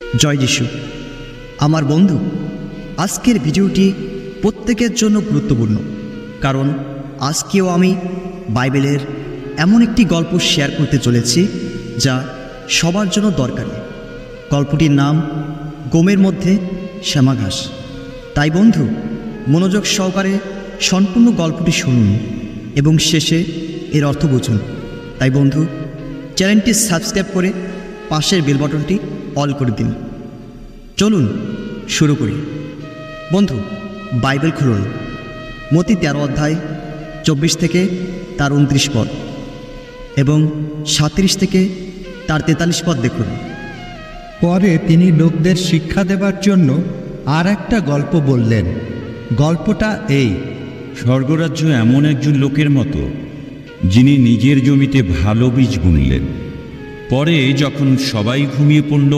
জয় যিশু। আমার বন্ধু, আজকের ভিডিওটি প্রত্যেকের জন্য গুরুত্বপূর্ণ, কারণ আজকেও আমি বাইবেলের এমন একটি গল্প শেয়ার করতে চলেছি যা সবার জন্য দরকারি। গল্পটির নাম গোমের মধ্যে শ্যামাঘাস। তাই বন্ধু, মনোযোগ সহকারে সম্পূর্ণ গল্পটি শুনুন এবং শেষে এর অর্থ বুঝুন। তাই বন্ধু, চ্যানেলটি সাবস্ক্রাইব করে পাশের বেল বাটনটি অল করে দিন। চলুন শুরু করি। বন্ধু বাইবেল খুলুন। মতি তেরো অধ্যায় চব্বিশ থেকে তার উনত্রিশ পদ এবং সাঁত্রিশ থেকে তার তেতাল্লিশ পদ দেখুন। পরে তিনি লোকদের শিক্ষা দেবার জন্য আর একটা গল্প বললেন। গল্পটা এই স্বর্গরাজ্য এমন একজন লোকের মতো যিনি নিজের জমিতে ভালো বীজ বুনলেন। পরে যখন সবাই ঘুমিয়ে পড়ল,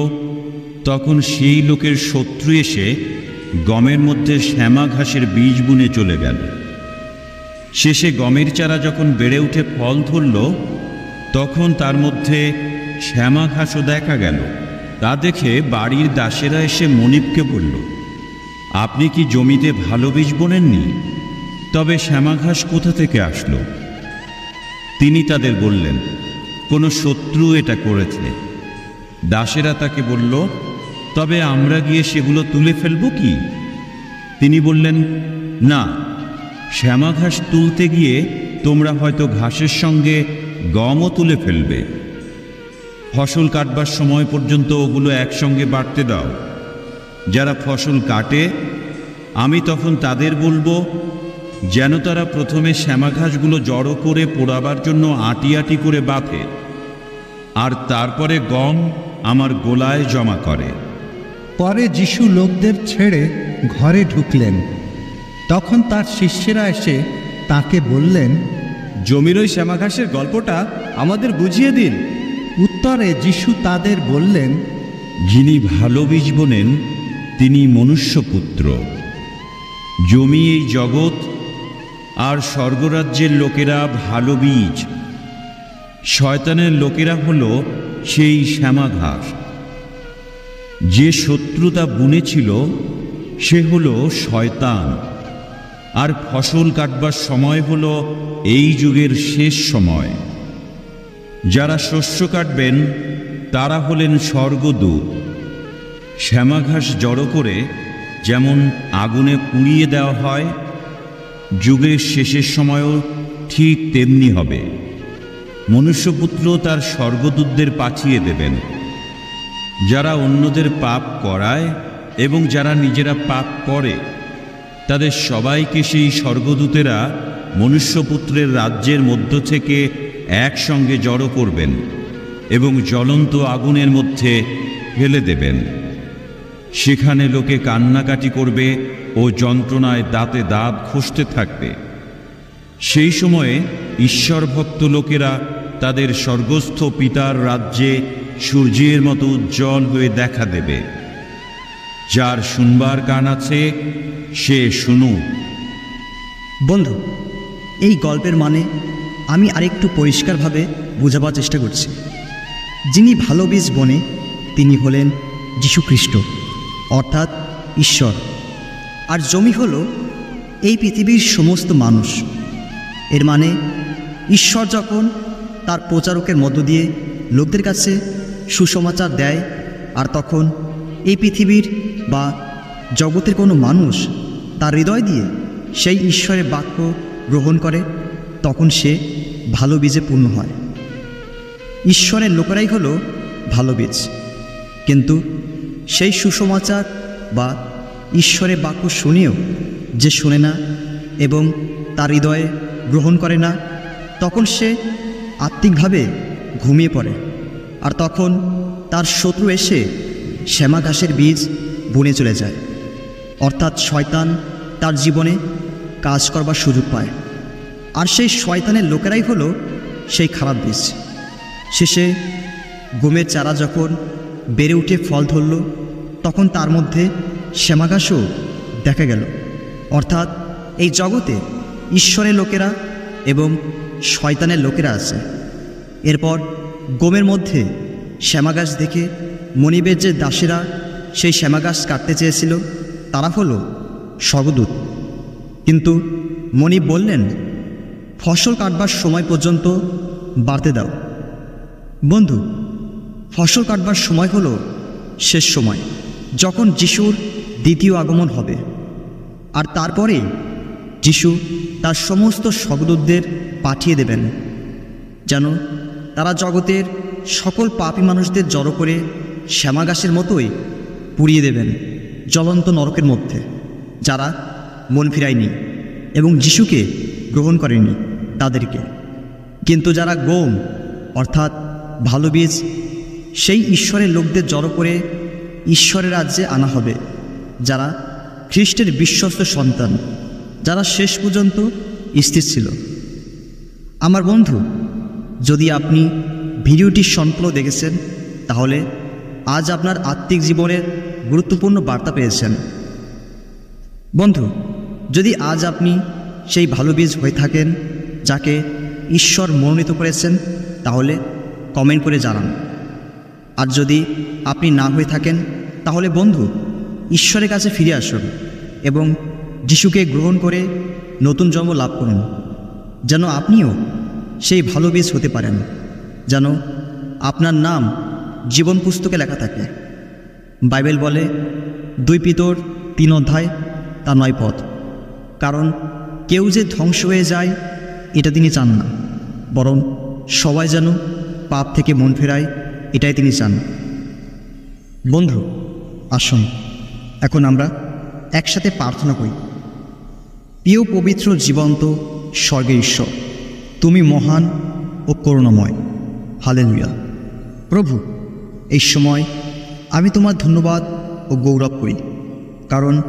তখন সেই লোকের শত্রু এসে গমের মধ্যে শ্যামা ঘাসের বীজ বুনে চলে গেল। শেষে গমের চারা যখন বেড়ে উঠে ফল ধরল, তখন তার মধ্যে শ্যামা ঘাসও দেখা গেল। তা দেখে বাড়ির দাসেরা এসে মনিবকে বলল, আপনি কি জমিতে ভালো বীজ বোনেননি? তবে শ্যামা ঘাস কোথা থেকে আসলো? তিনি তাদের বললেন কোনো শত্রু এটা করেছে। দাসেরা তাকে বলল, তবে আমরা গিয়ে সেগুলো তুলে ফেলব কি? তিনি বললেন, না, শ্যামা ঘাস তুলতে গিয়ে তোমরা হয়তো ঘাসের সঙ্গে গমও তুলে ফেলবে। ফসল কাটবার সময় পর্যন্ত ওগুলো একসঙ্গে বাড়তে দাও। যারা ফসল কাটে, আমি তখন তাদের বলব যেন তারা প্রথমে শ্যামাঘাসগুলো জড়ো করে পোড়াবার জন্য আটি আটি করে বাঁধে আর তারপরে গম আমার গোলায় জমা করে। পরে যিশু লোকদের ছেড়ে ঘরে ঢুকলেন। তখন তার শিষ্যেরা এসে তাকে বললেন জমির ওই শ্যামাঘাসের গল্পটা আমাদের বুঝিয়ে দিন। উত্তরে যিশু তাদের বললেন যিনি ভালো বীজ বোনেন তিনি মনুষ্যপুত্র। জমি এই জগৎ আর স্বর্গরাজ্যের লোকেরা ভালো বীজ। শয়তানের লোকেরা হল সেই শ্যামাঘাস যে শত্রুতা বুনেছিল, সে হল শয়তান। আর ফসল কাটবার সময় হল এই যুগের শেষ সময়। যারা শস্য কাটবেন, তারা হলেন স্বর্গদূত। শ্যামাঘাস জড়ো করে যেমন আগুনে পুড়িয়ে দেওয়া হয় যুগের শেষের সময়ও ঠিক তেমনি হবে। মনুষ্যপুত্র তার স্বর্গদূতদের পাঠিয়ে দেবেন। যারা অন্যদের পাপ করায় এবং যারা নিজেরা পাপ করে, তাদের সবাইকে সেই স্বর্গদূতেরা মনুষ্যপুত্রের রাজ্যের মধ্য থেকে একসঙ্গে জড়ো করবেন এবং জ্বলন্ত আগুনের মধ্যে ফেলে দেবেন। সেখানে লোকে কান্নাকাটি করবে ও যন্ত্রণায় দাঁতে দাঁত ঘষতে থাকবে। সেই সময়ে ঈশ্বরভক্ত লোকেরা তাদের স্বর্গস্থ পিতার রাজ্যে সূর্যের মতো উজ্জ্বল হয়ে দেখা দেবে। যার শুনবার কান আছে, সে শুনুক। বন্ধু, এই গল্পের মানে আমি আরেকটু পরিষ্কারভাবে বোঝাবার চেষ্টা করছি। যিনি ভালো বীজ বনে, তিনি হলেন যীশুখ্রিস্ট অর্থাৎ ঈশ্বর। আর জমি হল এই পৃথিবীর সমস্ত মানুষ। এর মানে ঈশ্বর যখন তার প্রচারকের মধ্য দিয়ে লোকদের কাছে সুসমাচার দেয়, আর তখন এই পৃথিবীর বা জগতের কোনো মানুষ তার হৃদয় দিয়ে সেই ঈশ্বরের বাক্য গ্রহণ করে, তখন সে ভালো বীজে পূর্ণ হয়। ঈশ্বরের লোকেরাই হলো ভালো বীজ। কিন্তু সেই সুসমাচার বা ঈশ্বরের বাক্য শুনেও, যে শোনে না এবং তার হৃদয়ে গ্রহণ করে না, তখন সে আত্মিকভাবে ঘুমিয়ে পড়ে। আর তখন তার শত্রু এসে শ্যামা ঘাসের বীজ বুনে চলে যায়। অর্থাৎ শয়তান তার জীবনে কাজ করবার সুযোগ পায়। আর সেই শয়তানের লোকেরাই হলো সেই খারাপ বীজ। শেষে গমের চারা যখন বেড়ে উঠে ফল ধরল। তখন তার মধ্যে শ্যামাঘাসও দেখা গেল। অর্থাৎ এই জগতে ঈশ্বরের লোকেরা এবং শয়তানের লোকেরা আছে। এরপর গমের মধ্যে শ্যামাগাছ দেখে মনিবের যে দাসেরা সেই শ্যামা গাছ কাটতে চেয়েছিল, তারা হলো স্বর্গদূত। কিন্তু মনিব বললেন, ফসল কাটবার সময় পর্যন্ত বাড়তে দাও। বন্ধু ফসল কাটবার সময় হলো শেষ সময়, যখন যিশুর দ্বিতীয় আগমন হবে। আর তারপরে যিশু তার সমস্ত স্বর্গদূতদের পাঠিয়ে দেবেন, যেন তারা জগতের সকল পাপী মানুষদের জড়ো করে শ্যামাগাছের মতোই পুড়িয়ে দেবেন জ্বলন্ত নরকের মধ্যে, যারা মন ফিরায়নি এবং যিশুকে গ্রহণ করেনি তাদেরকে। কিন্তু যারা গোম, অর্থাৎ ভালো বীজ সেই ঈশ্বরের লোকদের জড়ো করে ঈশ্বরের রাজ্যে আনা হবে, যারা খ্রিস্টের বিশ্বস্ত সন্তান, যারা শেষ পর্যন্ত স্থির ছিল। আমার বন্ধু, যদি আপনি ভিডিওটি সম্পূর্ণ দেখেছেন, তাহলে আজ আপনার আত্মিক জীবনের গুরুত্বপূর্ণ বার্তা পেয়েছেন। বন্ধু, যদি আজ আপনি সেই ভালো বীজ হয়ে থাকেন, যাকে ঈশ্বর মনোনীত করেছেন, তাহলে কমেন্ট করে জানান। আর যদি আপনি না হয়ে থাকেন, তাহলে বন্ধু, ঈশ্বরের কাছে ফিরে আসুন এবং যিশুকে গ্রহণ করে নতুন জন্ম লাভ করুন, যেন আপনিও সেই ভালো বীজ হতে পারেন, যেন আপনার নাম জীবন পুস্তকে লেখা থাকে। বাইবেল বলে, দুই পিতর, তিন অধ্যায়, তা নয় পথ। কারণ কেউ যে ধ্বংস হয়ে যায়, এটা তিনি চান না, বরং সবাই যেন পাপ থেকে মন ফেরায় এটাই তিনি চান। বন্ধু, আসুন, এখন আমরা একসাথে প্রার্থনা করি। প্রিয়, পবিত্র, জীবন্ত স্বর্গে ঈশ্বর, তুমি মহান ও করুণাময়। হালেলুয়া। প্রভু, এই সময় আমি তোমার ধন্যবাদ ও গৌরব করি, কারণ